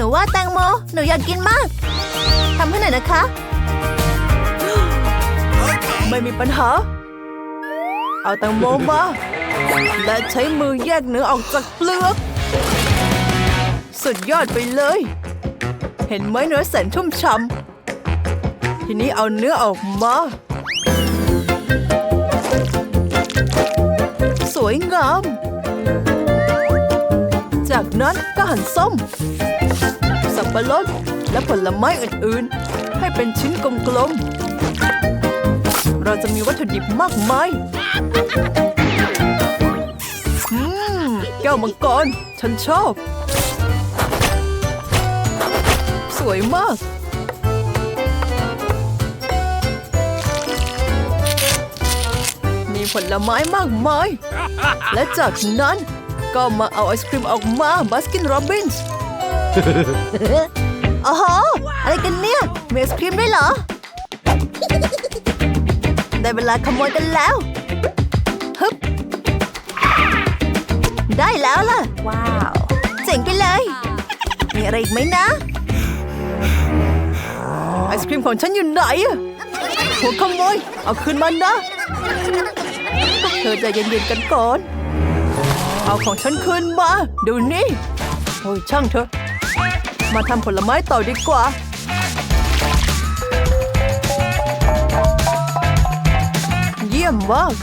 นูว่าแตงโม หนูอยากกินมาก ทำให้หน่อยนะคะ ไม่มีปัญหา เอาแตงโมมา และใช้มือแยกเนื้อออกจากเปลือก สุดยอดไปเลย เห็นไหมเนื้อแสนชุ่มฉ่ำทีนี้เอาเนื้อออกมา สวยงามจากนั้นก็หั่นส้ม ปะรดและผลไม้อื่นๆ ให้เป็นชิ้นกลมๆ เราจะมีวัตถุดิบมากมายอืมแก้วมังกร ฉันชอบ สวยมากมีผลไม้มากมาย และจากนั้นก็มาเอาไอศครีมออกมาบัสกินโรบินส์ โอ้โหอะไรกันเนี่ยมีไอศครีมด้วยเหรอ ได้เวลาขโมยกันแล้วฮึบได้แล้วล่ะ ว้าว เจ๋งไปเลย มีอะไรอีกไหมนะ ไอศครีมของฉันอยู่ไหนอะหัวขโมย เอาคืนมันนะ เธอใจเย็นๆกันก่อน เอาของฉันคืนมาดูนี่โอ้ยช่างเถอะ มาทำผลไม้ต่อดีกว่า เยี่ยมมาก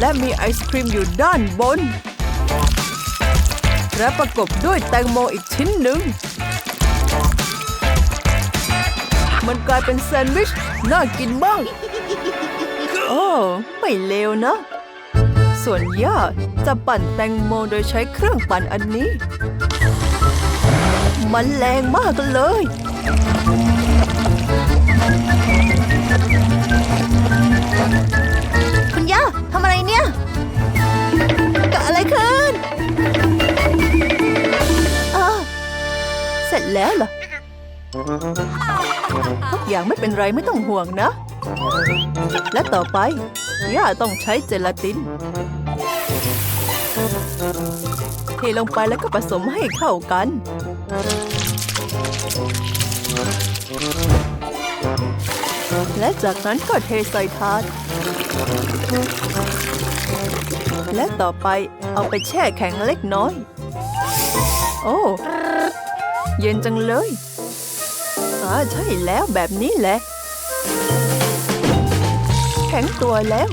และมีไอศครีมอยู่ด้านบน และประกบด้วยแตงโมอีกชิ้นหนึ่ง มันกลายเป็นแซนด์วิช น่ากินมาก โอ้ไม่เลวนะ ส่วนย่าจะปั่นแตงโมโดยใช้เครื่องปั่นอันนี้ มันแรงมากเลย คุณย่าทำอะไรเนี่ยเกิดอะไรขึ้นเออเสร็จแล้วเหรอทุกอย่างไม่เป็นไรไม่ต้องห่วงนะ และต่อไป ย่าต้องใช้เจลาติน เทลงไปแล้วก็ผสมให้เข้ากัน และจากนั้นก็เทใส่ถาด และต่อไปเอาไปแช่แข็งเล็กน้อย โอ้ เย็นจังเลยอ่าใช่แล้วแบบนี้แหละ แข็งตัวแล้ว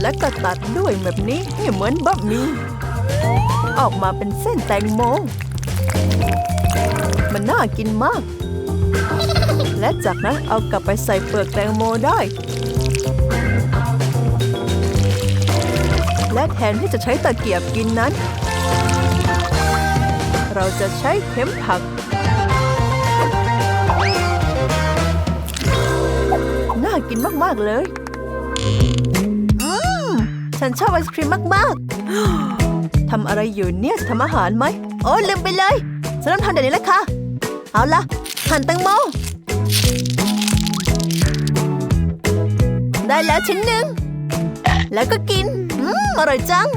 และก็ตัดด้วยแบบนี้ให้เหมือนบะหมี่ออกมาเป็นเส้นแตงโม มันน่ากินมาก และจากนั้นเอากลับไปใส่เปลือกแตงโมได้ และแทนที่จะใช้ตะเกียบกินนั้น เราจะใช้เข็มผัก น่ากินมาก ๆ เลยฉันชอบไอศครีมมาก ๆ ทำอะไรอยู่เนี่ยทำอาหารไหม อ้ลืมไปเลยฉันเริ่มทำเดี๋ยวนี้แล้วค่ะ เอาละหั่นแตงโม ได้แล้วชิ้นหนึ่ง แล้วก็กิน อืม อร่อยจัง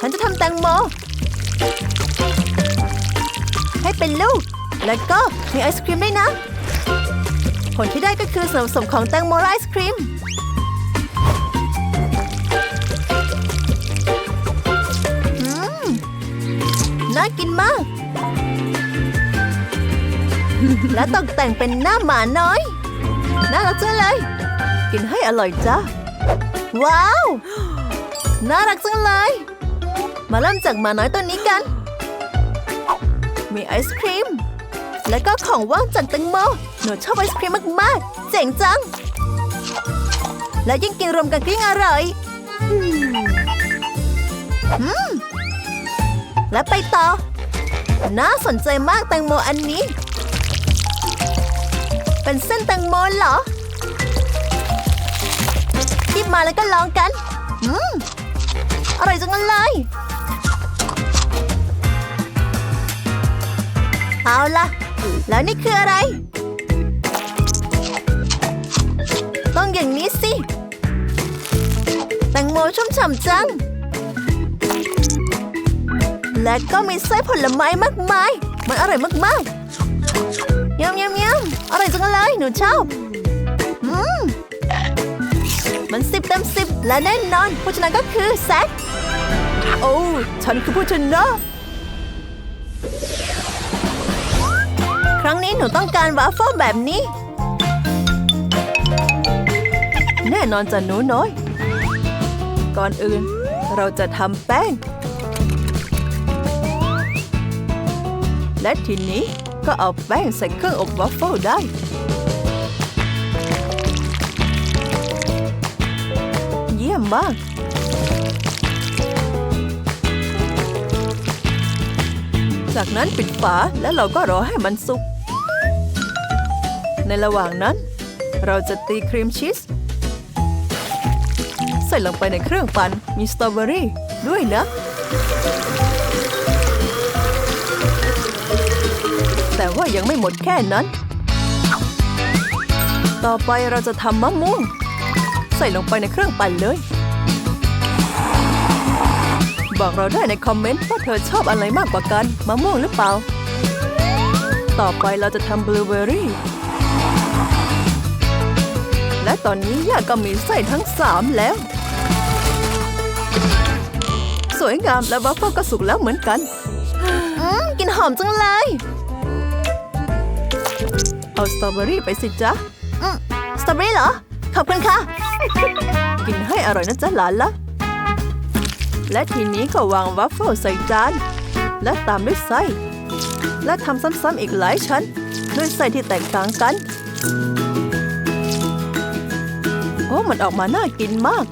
ฉันจะทำแตงโม ให้เป็นลูก แล้วก็มีไอศครีมด้วยนะ ผลที่ได้ก็คือส่วนผสมของแตงโมไอศครีม น่ากินมาก และตกแต่งเป็นหน้าหมาน้อย น่ารักจังเลย กินให้อร่อยจ้าว้าว น่ารักจังเลย มาเริ่มจากหมาน้อยตัวนี้กัน มีไอศครีม แล้วก็ของว่างจากแตงโม หนูชอบไอศครีมมากๆ เจ๋งจัง และยิ่งกินรวมกันก็ยิ่งอร่อยอืม และไปต่อ น่าสนใจมากแตงโมอันนี้ เป็นเส้นแตงโมเหรอคีบมาแล้วก็ลองกัน อืม อร่อยจังเลย เอาล่ะ แล้วนี่คืออะไร ต้องอย่างนี้สิ แตงโมชุ่มฉ่ำจัง และก็มีไส้ผลไม้มากมาย มันอร่อยมากๆยำยำยำอร่อยจังเลย หนูชอบอืมมันสิบเต็มสิบและแน่นอนผู้ชนะก็คือแซคโอ้ฉันคือผู้ชนะครั้งนี้หนูต้องการวาฟเฟิลแบบนี้ แน่นอนจะหนูน้อย ก่อนอื่นเราจะทำแป้ง และทีนี้ก็เอาแป้งใส่เครื่องอบวาฟเฟิลได้ เยี่ยมมาก จากนั้นปิดฝาแล้วเราก็รอให้มันสุก ในระหว่างนั้น เราจะตีครีมชีสใส่ลงไปในเครื่องปั่นมีสตรอเบอรี่ด้วยนะ ว่ายังไม่หมดแค่นั้น ต่อไปเราจะทำมะม่วง ใส่ลงไปในเครื่องปั่นเลย บอกเราได้ในคอมเมนต์ว่าเธอชอบอะไรมากกว่ากันมะม่วงหรือเปล่า ต่อไปเราจะทำบลูเบอร์รี่ และตอนนี้ย่าก็มีไส้ทั้งสามแล้ว สวยงามและวัฟเฟิลก็สุกแล้วเหมือนกันอืมกินหอมจังเลย เอาสตรอเบอรี่ไปสิจ๊ะอืมสตรอเบอรี่เหรอ ขอบคุณค่ะ กินให้อร่อยนะจ๊ะหลานละ และทีนี้ก็วางวัฟเฟิลใส่จาน และตามด้วยไส้ และทำซ้ำๆอีกหลายชั้น ด้วยไส้ที่แตกต่างกัน โอ้ มันออกมาน่ากินมาก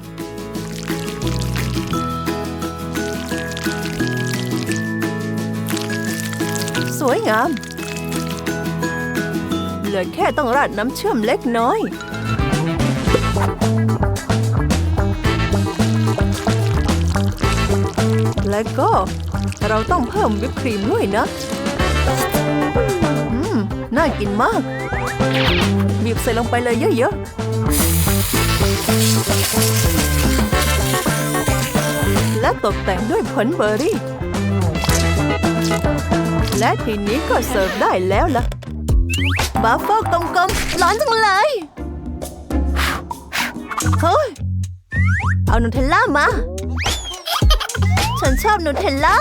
สวยงามเห ลือแค่ต้องราดน้ำเชื่อมเล็กน้อยและก็เราต้องเพิ่มวิปครีมด้วยนะ อืม น่ากินมาก บีบใส่ลงไปเลยเยอะๆ และตกแต่งด้วยผลเบอร์รี่ และทีนี้ก็เสิร์ฟได้แล้วล่ะ บัฟเฟิลกลมๆร้อนจังเลยเฮ้ยเอานูเทลล่ามา ฉันชอบนูเทลล่า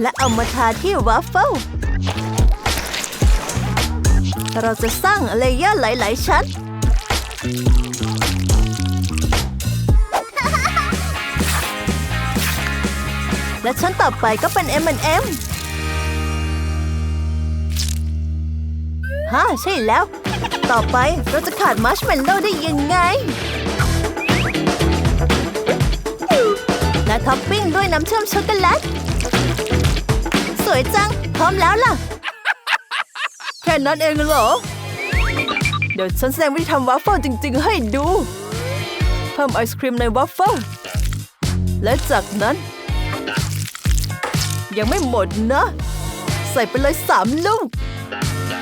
และเอามาทาที่วัฟเฟิลเราจะสร้างเลเยอร์หลาย ๆ ชั้น และชั้นต่อไปก็เป็น M&M ฮะใช่แล้ว ต่อไปเราจะขาดมัชเมลโล่ได้ยังไง และท็อปปิ้งด้วยน้ำเชื่อมช็อกโกแลต สวยจัง พร้อมแล้วล่ะ แค่นั้นเองเหรอ เดี๋ยวฉันแสดงวิธีทำวัฟเฟิลจริง ๆ ให้ดู เพิ่มไอศครีมในวัฟเฟิลและจากนั้น ยังไม่หมดนะ ใส่ไปเลยสามลูก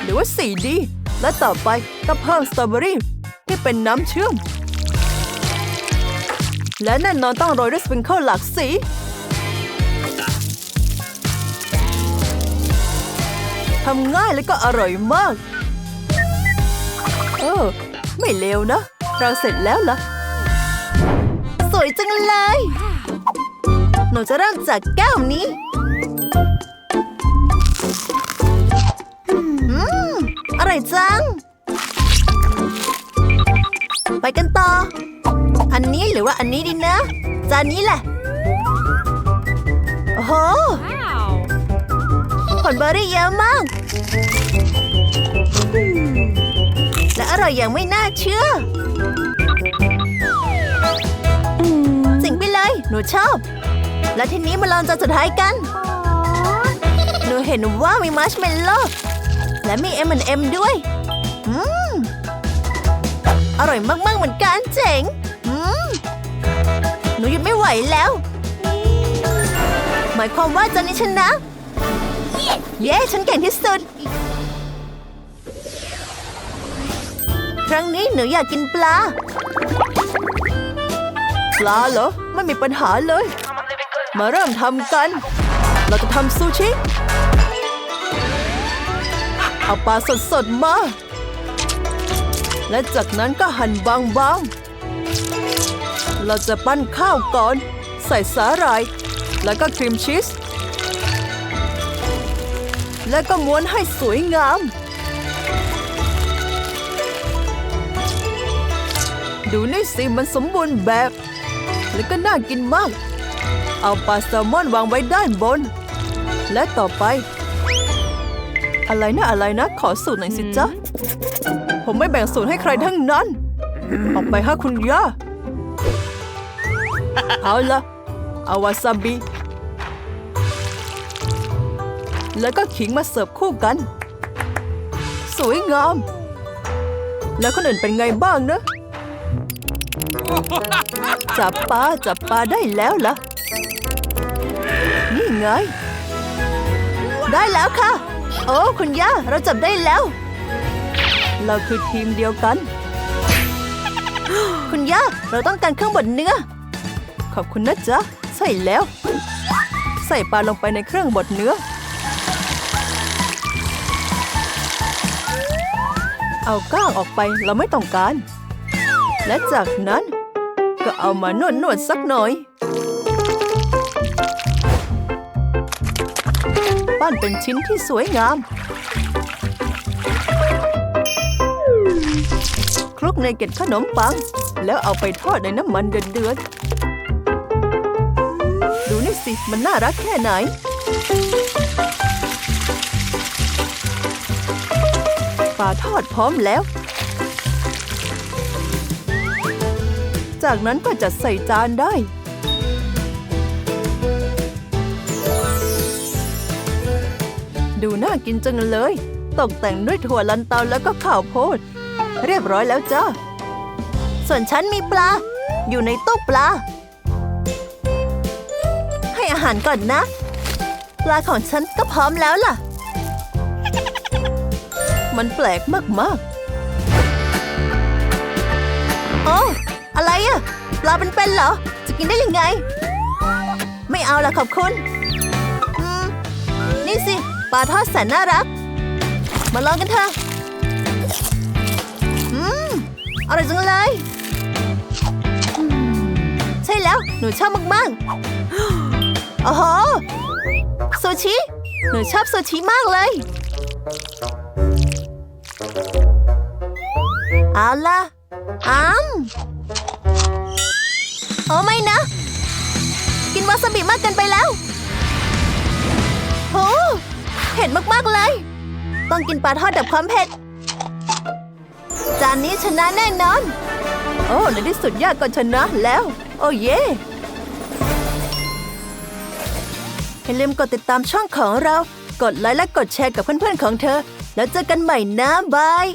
หรือว่าสีดีและต่อไปก็เพิ่มสตรอเบอรี่ที่เป็นน้ำเชื่อม และแน่นอนต้องโรยด้วยสปริงเกิลหลากสี ทำง่ายและก็อร่อยมาก เออ ไม่เลวนะ เราเสร็จแล้วล่ะ สวยจังเลย หนูจะเริ่มจากแก้วนี้ ร่อยจัง ไปกันต่อ อันนี้หรือว่าอันนี้ดีนะ จานนี้แหละ โอ้โหผลเบอร์รี่เยอะมาก และอร่อยอย่างไม่น่าเชื่อสิ่งไปเลย หนูชอบ และทีนี้มาลองจานสุดท้ายกัน หนูเห็นว่ามีมัชเมลโล่ และมี M&M ด้วย อืม อร่อยมากๆเหมือนกันเจ๋ง อืม หนูหยุดไม่ไหวแล้ว หมายความว่าจานนี้ชนะ เย้ ฉันเก่งที่สุด ครั้งนี้หนูอยากกินปลา ปลาเหรอ ไม่มีปัญหาเลย มาเริ่มทำกัน เราจะทำซูชิ เอาปลาสดๆมา และจากนั้นก็หั่นบางๆ เราจะปั้นข้าวก่อน ใส่สาหร่าย แล้วก็ครีมชีส แล้วก็ม้วนให้สวยงาม ดูนี่สิมันสมบูรณ์แบบ แล้วก็น่ากินมาก เอาปลาแซลมอนวางไว้ด้านบน และต่อไป อะไรนะอะไรนะ ขอสูตรหน่อยสิจ๊ะ ผมไม่แบ่งสูตรให้ใครทั้งนั้น ออกไปฮะคุณย่า เอาละเอาวาซาบิ แล้วก็ขิงมาเสิร์ฟคู่กัน สวยงาม แล้วคนอื่นเป็นไงบ้างนะจับปลาจับปลาได้แล้วล่ะ นี่ไง ได้แล้วค่ะ โอ้คุณย่าเราจับได้แล้ว เราคือทีมเดียวกัน คุณย่าเราต้องการเครื่องบดเนื้อ ขอบคุณนะจ๊ะ ใส่แล้ว ใส่ปลาลงไปในเครื่องบดเนื้อ เอาก้างออกไปเราไม่ต้องการ และจากนั้นก็เอามานวดนวดสักหน่อย ปั้นเป็นชิ้นที่สวยงาม คลุกในเกล็ดขนมปัง แล้วเอาไปทอดในน้ำมันเดือดๆดูนี่สิ มันน่ารักแค่ไหนปลาทอดพร้อมแล้ว จากนั้นก็จัดใส่จานได้ ดูน่ากินจังเลย ตกแต่งด้วยถั่วลันเตาแล้วก็ข้าวโพด เรียบร้อยแล้วจ้า ส่วนฉันมีปลา อยู่ในตู้ปลา ให้อาหารก่อนนะ ปลาของฉันก็พร้อมแล้วล่ะ มันแปลกมากๆ โอ้ อะไรอะปลาเป็นๆเหรอ จะกินได้ยังไง ไม่เอาละขอบคุณนี่สิ ลาทอดแสนน่ารัก มาลองกันเถอะอืมอร่อยจังเลย ใช่แล้ว หนูชอบมากๆโอ้โหซูชิ หนูชอบซูชิมากเลย เอาล่ะอ้ามโอ้ไม่นะ กินวาซาบิมากเกินไปแล้วโห เผ็ดมาก ๆ เลย ต้องกินปลาทอดดับความเผ็ด จานนี้ชนะแน่นอน โอ้ในที่สุดยากก็ชนะแล้ว โอ้เย่อย่าลืมกดติดตามช่องของเรา กดไลค์และกดแชร์กับเพื่อนๆของเธอ แล้วเจอกันใหม่นะบาย